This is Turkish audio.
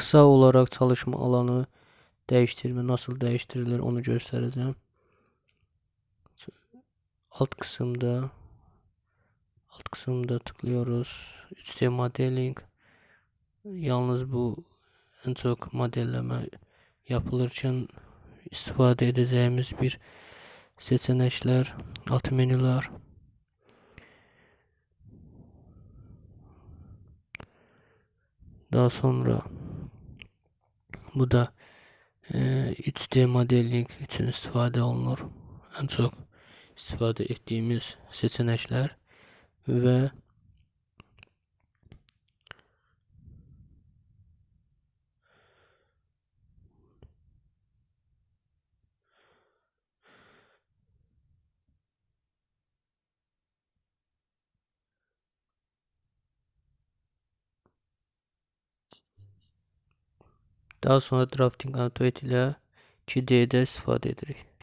kısa olarak çalışma alanı değiştirme nasıl değiştirilir onu göstereceğim. Alt kısımda alt kısımda tıklıyoruz. 3D modeling yalnız bu en çok modelleme yapılırken istifade edeceğimiz bir seçenekler, alt menüler. Daha sonra bu da e, 3D modeling için istifade olunur. En çok istifade ettiğimiz seçenekler ve daha sonra drafting annotate ile 2D'de istifade edirik.